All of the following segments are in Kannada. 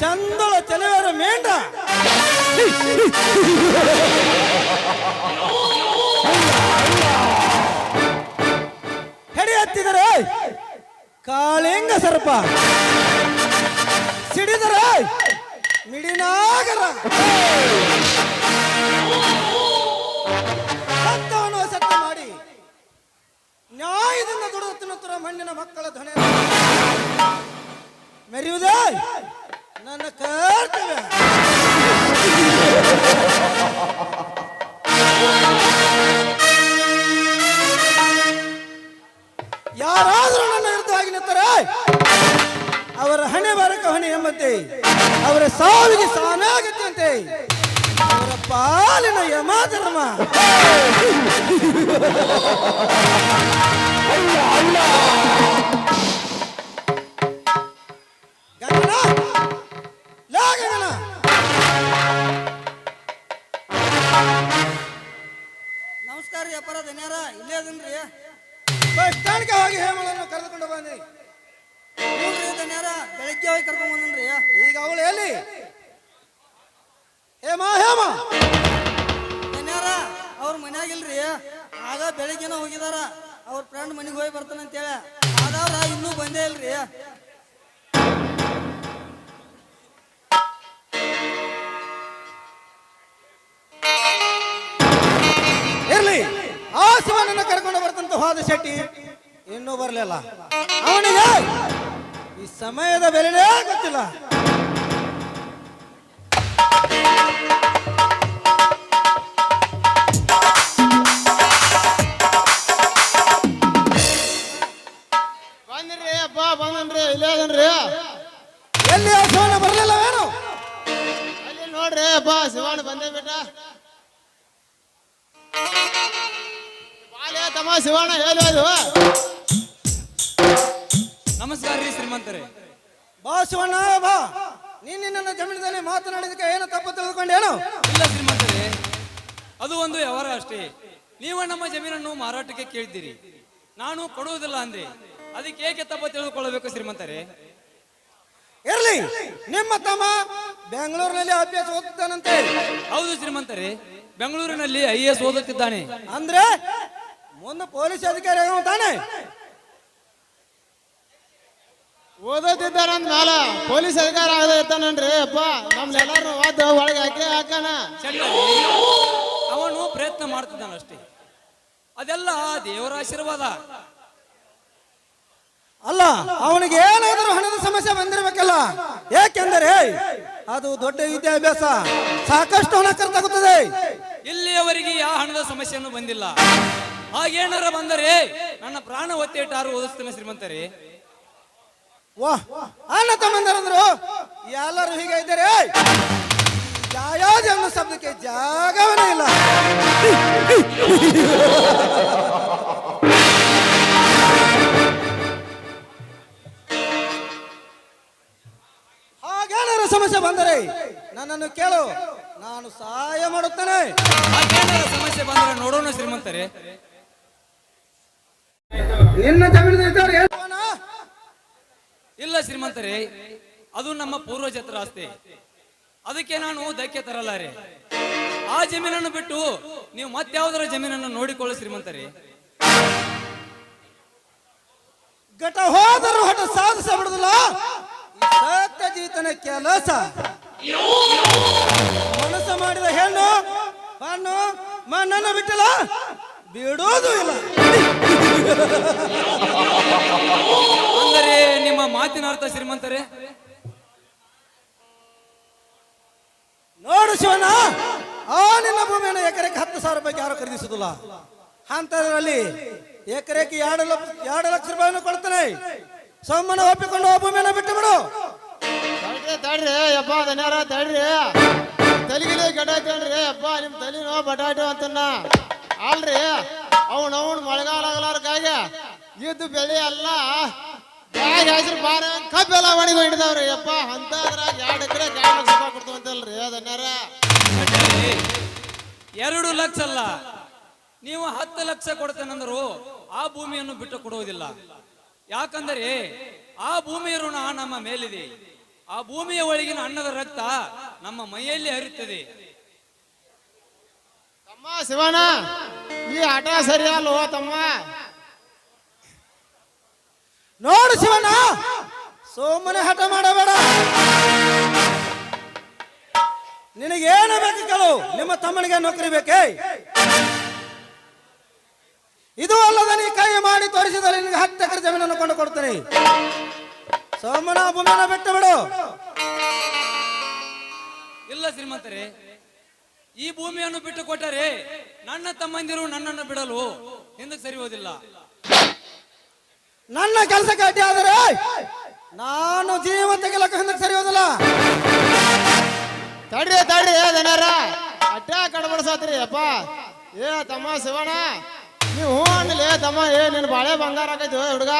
ಚಂದಳ ಚಲವೇರ ಮೇಂಡ. ಹೆಡಿ ಹತ್ತಿದರೆ ಕಾಳಿಂಗ ಸರ್ಪ. ಸಿಡಿದರೆ ಮಿಡಿನಾಗರ. ಸತ್ತವನ್ನು ಸತ್ತ ಮಾಡಿ. ನ್ಯಾಯದಿಂದ ದುಡಿದು ತಿನ್ನುತ್ತಿರುವ ಮಣ್ಣಿನ ಮಕ್ಕಳ ಧ್ವನಿ ಮೆರೆಯುವುದೇ ನನ್ನ ಯಾರಾದರೂ ನನ್ನ ವಿರುದ್ಧವಾಗಿ ನಿಂತರೆ, ಅವರ ಹಣೆ ಬರಕ ಹೊಣೆ ಎಂಬಂತೆ, ಅವರ ಸಾವಿಗೆ ಸಾನಾಗತ್ತಂತೆ ಅವರ ಪಾಲಿನ ಯಮಧರ್ಮ. ಆಗ ಬೆಳಿಗ್ಗೆನ ಹೋಗಿದಾರ. ಅವ್ರ ಫ್ರೆಂಡ್ ಮನೆಗೆ ಹೋಗಿ ಬರ್ತಾನೆ ಅಂತೇಳಿ. ಆದವ್ರ ಇನ್ನೂ ಬಂದೇ ಇಲ್ರಿ. ಇರ್ಲಿ. ಆ ಕರ್ಕೊಂಡು ಬರ್ತಂತ ಹೋದ ಶೆಟ್ಟಿ ಇನ್ನೂ ಬರಲಿಲ್ಲ. ಅವನಿಗೆ ಈ ಸಮಯದ ಬೆಲೆನೇ ಗೊತ್ತಿಲ್ಲ. ಶಿವಣ್ಣ ಹೇಳಿ ಅದು ನಮಸ್ಕಾರ ರೀ ಶ್ರೀಮಂತರೇ. ಬಾ ಶಿವಣ್ಣ ಬಾ. ನೀನ್ ನಿನ್ನ ಜಮೀನದಲ್ಲಿ ಮಾತನಾಡಿದಕ್ಕೆ ಏನು ತಪ್ಪು ತಿಳಿದುಕೊಂಡೇನು ಇಲ್ಲ ಶ್ರೀಮಂತರೇ ಅದು ಒಂದು ವ್ಯವಹಾರ ಅಷ್ಟೇ. ನೀವು ನಮ್ಮ ಜಮೀನನ್ನು ಮಾರಾಟಕ್ಕೆ ಕೇಳಿದ್ದೀರಿ. ನಾನು ಕೊಡುವುದಿಲ್ಲ ಅಂದ್ರೆ ಅದಕ್ಕೆ ಏಕೆ ತಪ್ಪ ತಿಳಿದುಕೊಳ್ಳಬೇಕು ಶ್ರೀಮಂತರೇ? ಇರ್ಲಿ ನಿಮ್ಮ ತಮ್ಮ ಬೆಂಗಳೂರಿನಲ್ಲಿ ಅಭ್ಯಾಸ ಓದುತ್ತಾನಂತೆ. ಹೌದು ಶ್ರೀಮಂತರೇ ಬೆಂಗಳೂರಿನಲ್ಲಿ ಐ ಎಸ್ ಓದುತ್ತಿದ್ದಾನೆ. ಅಂದ್ರೆ ಮುಂದೆ ಪೊಲೀಸ್ ಅಧಿಕಾರಿ ತಾನೆ? ಓದೋತಿದ್ದಾರಂದ ಮ್ಯಾಲ ಪೊಲೀಸ್ ಅಧಿಕಾರ ಆಗದೆ ಇರ್ತಾನನ್ರಿ. ಅಪ್ಪ ನಮ್ನೆಲ್ಲರೂ ಓದ ಒಳಗೆ ಹಾಕಿ ಹಾಕಣ. ಅವನು ಪ್ರಯತ್ನ ಮಾಡ್ತಿದ್ದಾನಷ್ಟೇ ಅದೆಲ್ಲ ದೇವರ ಆಶೀರ್ವಾದ. ಅಲ್ಲ ಅವನಿಗೆ ಏನಾದರೂ ಹಣದ ಸಮಸ್ಯೆ ಬಂದಿರಬೇಕಲ್ಲ? ಏಕೆಂದರೆ ಅದು ದೊಡ್ಡ ವಿದ್ಯಾಭ್ಯಾಸ. ಸಾಕಷ್ಟು ಹಣ ಖರ್ಚಾಗುತ್ತದೆ. ಇಲ್ಲಿಯವರೆಗೆ ಯಾವ ಹಣದ ಸಮಸ್ಯೆಯನ್ನು ಬಂದಿಲ್ಲ. ಹಾಗೇನಾರ ಬಂದರೆ ನನ್ನ ಪ್ರಾಣ ಒತ್ತೇಟಾರು ಓದಿಸ್ತೇನೆ ಶ್ರೀಮಂತರೇ. ವಾಹ್ ಅಣ್ಣ ತಮ್ಮಂದರಂದ್ರು ಎಲ್ಲರೂ ಹೀಗೆ ಇದ್ದಾರೆ. ಯಾವ್ಯಾವ್ದು ಅನ್ನೋ ಶಬ್ದಕ್ಕೆ ಜಾಗವನೇ ಇಲ್ಲ. ಹಾಗೇನಾರ ಸಮಸ್ಯೆ ಬಂದರೆ ನನ್ನನ್ನು ಕೇಳು. ನಾನು ಸಹಾಯ ಮಾಡುತ್ತೇನೆ. ಹಾಗೇನಾರ ಸಮಸ್ಯೆ ಬಂದರೆ ನೋಡೋಣ ಶ್ರೀಮಂತರೇ. ನಿನ್ನ ಜಮೀನು ಇಲ್ಲ ಶ್ರೀಮಂತರೇ ಅದು ನಮ್ಮ ಪೂರ್ವಜತ್ರ ಆಸ್ತಿ. ಅದಕ್ಕೆ ನಾನು ಧಕ್ಕೆ ರೀ. ಆ ಜಮೀನನ್ನು ಬಿಟ್ಟು ನೀವು ಮತ್ತಾವುದರ ಜಮೀನನ್ನು ನೋಡಿಕೊಳ್ಳಿ ಶ್ರೀಮಂತರಿ. ಘಟ ಹೋದರೂ ಹೊಟ್ಟ ಸಾಧಿಸ ಬಿಡುದಿಲ್ಲ. ಈ ಸತ್ಯಜೀತನ ಕೆಲಸ. ಮನಸ್ಸು ಮಾಡಿದ ಹೆಣ್ಣು ಹಣ್ಣು ಮಣ್ಣನ್ನು ಬಿಟ್ಟಿಲ್ಲ. ಬಿಡೋದು ಇಲ್ಲ. ಅಂದರೆ ನಿಮ್ಮ ಮಾತಿನ ಅರ್ಥ ಶ್ರೀಮಂತರೇ? ನೋಡು ಶಿವನ ಆ ನಿನ್ನ ಭೂಮಿಯನ್ನು ಎಕರೆಗೆ ಹತ್ತು ಸಾವಿರ ರೂಪಾಯಿ ಯಾರು ಖರೀದಿಸುದಿಲ್ಲ? ಅಂತದ್ರಲ್ಲಿ ಎಕರೆಗೆ ಎರಡು ಲಕ್ಷ ಎರಡು ಲಕ್ಷ ರೂಪಾಯಿನ ಕೊಡ್ತಾನೆ. ಸೋಮನ ಒಪ್ಪಿಕೊಂಡು ಆ ಭೂಮಿಯನ್ನು ಬಿಟ್ಟು ಬಿಡು. ತಡ್ರಿ ತಡ್ರಿ ಯಪ್ಪ ದನ್ಯಾರ ತಡ್ರಿ. ತಲೆಗಿಲಿ ಕೆಟ್ಟೈತೇನ್ರಿ ಯಪ್ಪ ನಿಮ್ ತಲೆನೋ ಬಟಾಟು ಅಂತನ್ನ. ಅಲ್ರಿ. ಅವ್ನ ಅವ್ನ ಮಳೆಗಾಲ ಆಗಲಾರ್ಕಾಗ ಇದ್ದ ಬೆಳೆ ಅಲ್ಲ. ಬ್ಯಾಗ್ ಹೆಸರು ಬಾರ ಕಬ್ಬೆಲ್ಲ ಒಣಗಿ ಹಿಡಿದವ್ರಿ. ಅಪ್ಪ ಅಂತದ್ರಾಗ ಎರಡು ಎಕರೆ ಲಕ್ಷ ಕೊಡ್ತಾವಂತಲ್ರಿ. ದನ್ಯಾರ ಎರಡು ಲಕ್ಷ ಅಲ್ಲ. ನೀವು ಹತ್ತು ಲಕ್ಷ ಕೊಡ್ತೇನೆಂದ್ರು ಆ ಭೂಮಿಯನ್ನು ಬಿಟ್ಟು ಕೊಡುವುದಿಲ್ಲ. ಯಾಕಂದರೆ ಆ ಭೂಮಿಯ ಋಣ ನಮ್ಮ ಮೇಲಿದೆ. ಆ ಭೂಮಿಯ ಒಳಗಿನ ಅನ್ನದ ರಕ್ತ ನಮ್ಮ ಮೈಯಲ್ಲಿ ಹರಿಯುತ್ತದೆ ತಮ್ಮ ಶಿವಣ್ಣ ಈ ಆಟ ಸರಿ ಅಲ್ವೋ ತಮ್ಮ? ನೋಡು ಶಿವಣ್ಣ ಸೋಮನೆ ಹಠ ಮಾಡಬೇಡ. ನಿನಗೇನು ಬೇಕು ಕೇಳು ನಿಮ್ಮ ತಮ್ಮನಿಗೆ ನೌಕರಿ ಬೇಕೇ? ಇದು ಅಲ್ಲದ ನೀ ಕೈ ಮಾಡಿ ತೋರಿಸಿದರೆ ನಿನಗೆ ಹತ್ತು ಎಕರೆ ಜಮೀನನ್ನು ಕೊಂಡು ಕೊಡ್ತೀನಿ. ಸೋಮನ ಭೂಮಿಯನ್ನು ಬಿಟ್ಟು ಬಿಡು. ಇಲ್ಲ ಶ್ರೀಮಂತರೇ ಈ ಭೂಮಿಯನ್ನು ಬಿಟ್ಟು ಕೊಟ್ಟರೆ ನನ್ನ ತಮ್ಮಂದಿರು ನನ್ನನ್ನು ಬಿಡಲು ಹಿಂದಕ್ಕೆ ಸರಿಯೋದಿಲ್ಲ ನನ್ನ ಕೆಲಸ ಅಡ್ಡಿ ಆದರೆ ನಾನು ಜೀವಂತ ಕೆಲಕ ಹಿಂದಕ್ಕೆ ಸರಿಯೋದಿಲ್ಲ ತಡ್ರಿ ತಡ್ರಿ ಜನರ ಅಡ್ಡ ಕಡಬಡಿಸತ್ರಿ ಅಪ್ಪ. ಏ ತಮ್ಮ ಶಿವಣ್ಣ ನೀವು ಹ್ಞೂ ಅನ್ನಲೇ ತಮ್ಮ ಏ ನಿನ್ ಬಾಳೆ ಬಂಗಾರ ಆಗೈತಿ ಹುಡುಗ.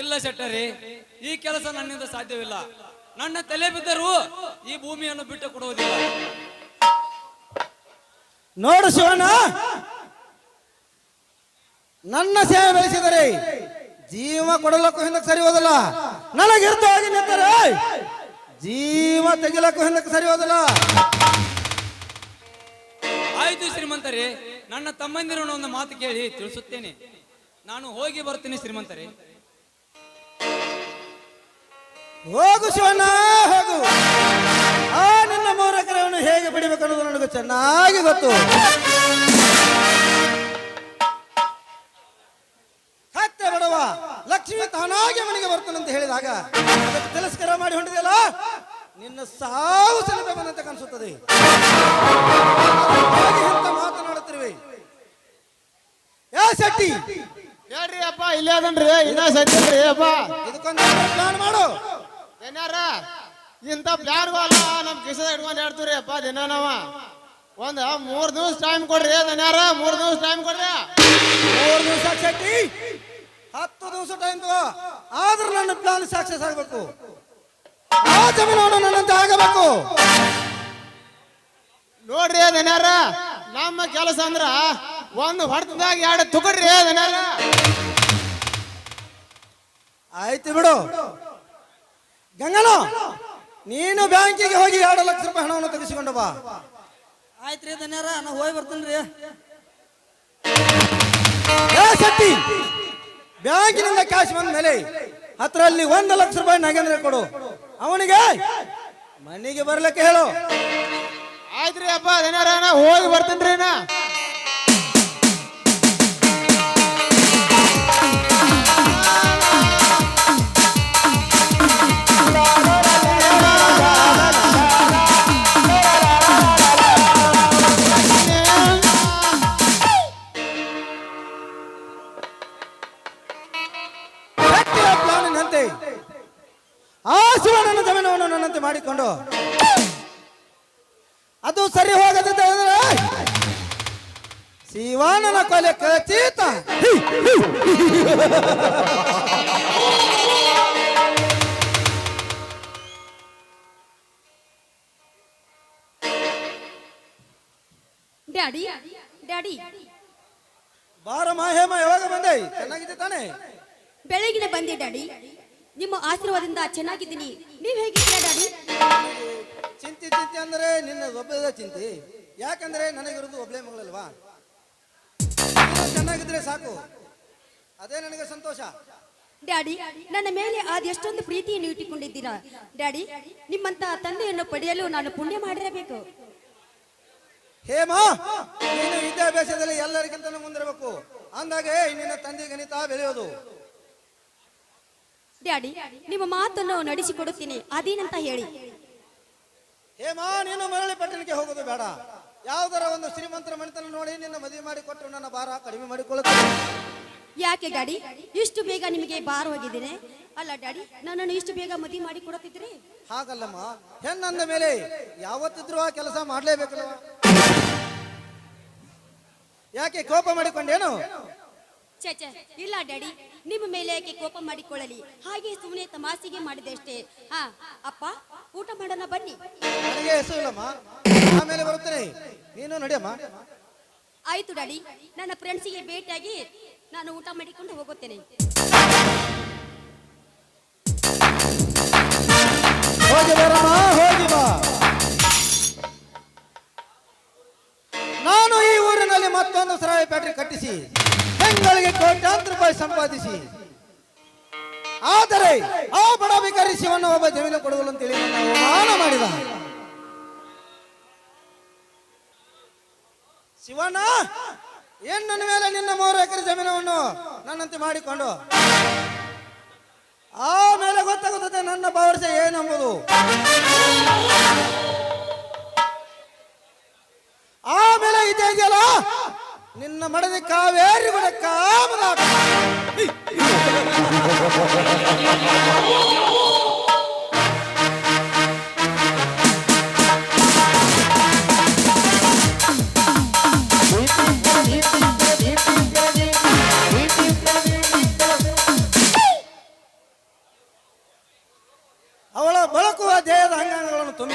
ಇಲ್ಲ ಶೆಟ್ಟರಿ ಈ ಕೆಲಸ ನನ್ನಿಂದ ಸಾಧ್ಯವಿಲ್ಲ. ನನ್ನ ತಲೆ ಬಿದ್ದರೂ ಈ ಭೂಮಿಯನ್ನು ಬಿಟ್ಟು ಕೊಡುವುದಿಲ್ಲ. ನೋಡು ಶಿವಣ್ಣ. ನನ್ನ ಸೇವೆ ಬೆಳೆಸಿದರೆ ಜೀವ ಕೊಡಲಕ್ಕೂ ಹಿಂದಕ್ಕೆ ಸರಿ ಹೋದಲ್ಲ. ನನಗಿರ್ತಾಗಿ ನಿಂತರೆ. ಜೀವ ತೆಗಿಲಕ್ಕೂ ಹಿಂದಕ್ಕೆ ಸರಿ ಹೋದಲ್ಲ. ಆಯ್ತು ಶ್ರೀಮಂತರೇ ನನ್ನ ತಮ್ಮಂದಿರ ಒಂದು ಮಾತು ಕೇಳಿ ತಿಳಿಸುತ್ತೇನೆ. ನಾನು ಹೋಗಿ ಬರ್ತೀನಿ ಶ್ರೀಮಂತರೇ. ಹೋಗು ಶಿವಣ್ಣ ಹೋಗು. ಆ ನಿನ್ನ ಮೂರು ಎಕರೆಯನ್ನು ಹೇಗೆ ಬಿಡಬೇಕು ಅನ್ನೋದು ನನಗೆ ಚೆನ್ನಾಗಿ ಗೊತ್ತು. ಹತ್ತೆ ಬಡವ ಲಕ್ಷ್ಮಿ ತಾನಾಗಿ ಮನೆಗೆ ಬರ್ತಾನಂತ ಹೇಳಿದಾಗ ಅದಕ್ಕೆ ತಿರಸ್ಕಾರ ಮಾಡಿ ಹೊಂಟಿದೆಯಲ್ಲ? ನಿನ್ನ ಸಾವು ಸಲಭೆ ಬಂದಂತೆ ಕಾಣಿಸುತ್ತದೆ. ಹಾಗೆ ಇಂಥ ಮಾತನಾಡುತ್ತಿರುವೆ? ಯಾ ಶೆಟ್ಟಿ! ಹೇಳ್ರಿ ಅಪ್ಪ ಇಲ್ಲೇ ಅದನ್ರಿ ಇನ್ನ ಸಟ್ಟಿ ಅಪ್ಪ. ಇದಕ್ಕೊಂದು ಪ್ಲಾನ್ ಮಾಡು. ಏನಾರ ಇಂಥ ಪ್ಲಾನ್ಗೂ ಅಲ್ಲ ನಮ್ ಕಿಸದ ಇಟ್ಕೊಂಡು ಹೇಳ್ತೀವ್ರಿ ಅಪ್ಪ ದಿನ ನಾವ ಒಂದ್ ಮೂರ್ ದಿವಸ ಟೈಮ್ ಕೊಡ್ರಿ ದನ್ಯಾರ ಮೂರ್ ದಿವಸ ಟೈಮ್ ಕೊಡ್ರಿ. ಮೂರು ದಿವಸ ಶೆಟ್ಟಿ ಹತ್ತು ದಿವಸ ಟೈಮ್ ತಗೋ. ಆದ್ರೂ ನನ್ನ ಪ್ಲಾನ್ ಸಕ್ಸಸ್ ಆಗ್ಬೇಕು. ಆ ಜಮೀನು ನನ್ನಂತೆ ಆಗಬೇಕು. ನೋಡ್ರಿ ದನ್ಯಾರ ನಮ್ಮ ಕೆಲಸ ಅಂದ್ರ ಒಂದು ಹೊಡೆದಾಗ ಎರಡು ತುಕಡ್ರಿ ದನ್ಯಾರ ಆಯ್ತು ಬಿಡು. ಗಂಗನ ನೀನು ಬ್ಯಾಂಕಿಗೆ ಹೋಗಿ ಎರಡು ಲಕ್ಷ ರೂಪಾಯಿ ಹಣವನ್ನು ತೆಗೆಸಿಕೊಂಡು ಬಾ. ಆಯ್ತ್ರಿ ಧನ್ಯಾರ ನಾ ಹೋಗಿ ಬರ್ತೀನಿ ಏ ಶೆಟ್ಟಿ ಬ್ಯಾಂಕಿನಿಂದ ಕ್ಯಾಶ್ ಬಂದ ಮೇಲೆ ಹತ್ತರಲ್ಲಿ ಒಂದು ಲಕ್ಷ ರೂಪಾಯಿ ನಾಗೇಂದ್ರ ಕೊಡು. ಅವನಿಗೆ ಮನೆಗೆ ಬರ್ಲಿಕ್ಕೆ ಹೇಳು. ಆಯ್ತ್ರಿ ಅಪ್ಪ ಧನ್ಯರ ನಾ ಹೋಗಿ ರೀ ನಾ. ಶಿವಾನನ ಕೊಲೆ ಕಚೀತ ಡ್ಯಾಡಿ ಡ್ಯಾಡಿ. ಬಾರ ಹೇಮ ಯಾವಾಗ ಬಂದೆ? ಚೆನ್ನಾಗಿದೆ ತಾನೆ? ಬೆಳಗಿನ ಬಂದೆ ಡ್ಯಾಡಿ. ನಿಮ್ಮ ಆಶೀರ್ವಾದದಿಂದ ಚೆನ್ನಾಗಿದ್ದೀನಿ. ನೀವ್ ಹೇಗಿದ್ದೀರಾ ಡ್ಯಾಡಿ? ಚಿಂತೆ ಚಿಂತೆ ಅಂದ್ರೆ ನಿನ್ನ ಒಬ್ಬದ ಚಿಂತೆ. ಯಾಕಂದ್ರೆ ನನಗಿರೋದು ಒಬ್ಬಳೇ ಮಗಳಲ್ವಾ? ಚೆನ್ನಾಗಿದ್ರೆ ಸಾಕು. ಅದೇ ನನಗೆ ಸಂತೋಷ. ಡ್ಯಾಡಿ ನನ್ನ ಮೇಲೆ ಅದೆಷ್ಟೊಂದು ಪ್ರೀತಿಯನ್ನು ಇಟ್ಟುಕೊಂಡಿದ್ದೀರಾ? ಡ್ಯಾಡಿ ನಿಮ್ಮಂತ ತಂದೆಯನ್ನು ಪಡೆಯಲು ನಾನು ಪುಣ್ಯ ಮಾಡಿರಬೇಕು. ಹೇಮಾ ನೀನು ವಿದ್ಯಾಭ್ಯಾಸದಲ್ಲಿ ಎಲ್ಲರಿಗಿಂತ ಮುಂದಿರಬೇಕು. ಅಂದಾಗೆ ನಿನ್ನ ತಂದೆ ಗಣಿತ ಬೆಳೆಯೋದು. ಡ್ಯಾಡಿ ನಿಮ್ಮ ಮಾತನ್ನು ನಡೆಸಿಕೊಡುತ್ತೀನಿ. ಅದೇನಂತ ಹೇಳಿ. ಹೇಮಾ ನೀನು ಮರಳಿ ಪಟ್ಟಣಕ್ಕೆ ಹೋಗೋದು ಬೇಡ. ಯಾವುದರ ಒಂದು ಶ್ರೀಮಂತರ ಮನೆತನ ನೋಡಿ ನಿನ್ನ ಮದುವೆ ಮಾಡಿ ಕೊಟ್ಟು ನನ್ನ ಭಾರ ಕಡಿಮೆ ಮಾಡಿಕೊಳ್ಳುತ್ತೇನೆ. ಯಾಕೆ ಡ್ಯಾಡಿ? ಇಷ್ಟು ಬೇಗ ನಿಮಗೆ ಭಾರವಾಗಿದ್ದೇನೆ ಅಲ್ಲ ಡ್ಯಾಡಿ ನನ್ನನ್ನು ಇಷ್ಟು ಬೇಗ ಮದುವೆ ಮಾಡಿ ಕೊಡುತ್ತಿದ್ರಿ ಹಾಗಲ್ಲಮ್ಮ ಹೆಣ್ಣಂದ ಮೇಲೆ ಯಾವತ್ತಿದ್ರೂ ಆ ಕೆಲಸ ಮಾಡಲೇಬೇಕಲ್ವ? ಯಾಕೆ ಕೋಪ ಮಾಡಿಕೊಂಡೇನು? ಛೆ ಛೆ, ಇಲ್ಲ ಡ್ಯಾಡಿ ನಿಮ್ಮ ಮೇಲೆ ಯಾಕೆ ಕೋಪ ಮಾಡಿಕೊಳ್ಳಲಿ? ಹಾಗೆ ಸುಮ್ಮನೆ ತಮಾಸಿಗೆ ಮಾಡಿದೆ ಅಷ್ಟೇ ಹಾ ಅಪ್ಪ ಊಟ ಮಾಡೋಣ ಬನ್ನಿ. ನನಗೆ ಹೆಸರು ಇಲ್ಲಮ್ಮ. ಆಮೇಲೆ ಬರುತ್ತೇನೆ. ನೀನು ನಡಿಯಮ್ಮ. ಆಯ್ತು ಡ್ಯಾಡಿ. ನನ್ನ ಫ್ರೆಂಡ್ಸಿಗೆ ಭೇಟಿಯಾಗಿ ನಾನು ಊಟ ಮಾಡಿಕೊಂಡು ಹೋಗುತ್ತೇನೆ. ಹೋಗಿ ಬರಮ್ಮ ಹೋಗಿ ಬಾ. ನಾನು ಈ ಊರಿನಲ್ಲಿ ಮತ್ತೊಂದು ಸರಾಯಿ ಫ್ಯಾಕ್ಟರಿ ಕಟ್ಟಿಸಿ ಬೆಂಗಳಿಗೆ ಕೋಟ್ಯಾಂತರ ರೂಪಾಯಿ ಸಂಪಾದಿಸಿ ಆದರೆ ಆ ಬಡ ಭಿಕಾರಿ ಶಿವನ ಒಬ್ಬ ಜಮೀನು ಕೊಡುಗಲು ಅಂತೇಳಿ ಅವಮಾನ ಮಾಡಿದ. ಶಿವಣ್ಣ, ಏನ್ ನನ್ನ ಮೇಲೆ ನಿನ್ನ ಮೂರು ಎಕರೆ ಜಮೀನವನ್ನು ನನ್ನಂತೆ ಮಾಡಿಕೊಂಡು? ಆಮೇಲೆ ಗೊತ್ತಾಗುತ್ತದೆ ನನ್ನ ಭರವಸೆ ಏನೆಂಬುದು. ಆಮೇಲೆ ಇದೆ ಇದೆಯಲ್ಲ ನಿನ್ನ ಮಡದಿ ಕಾವೇರಿ と見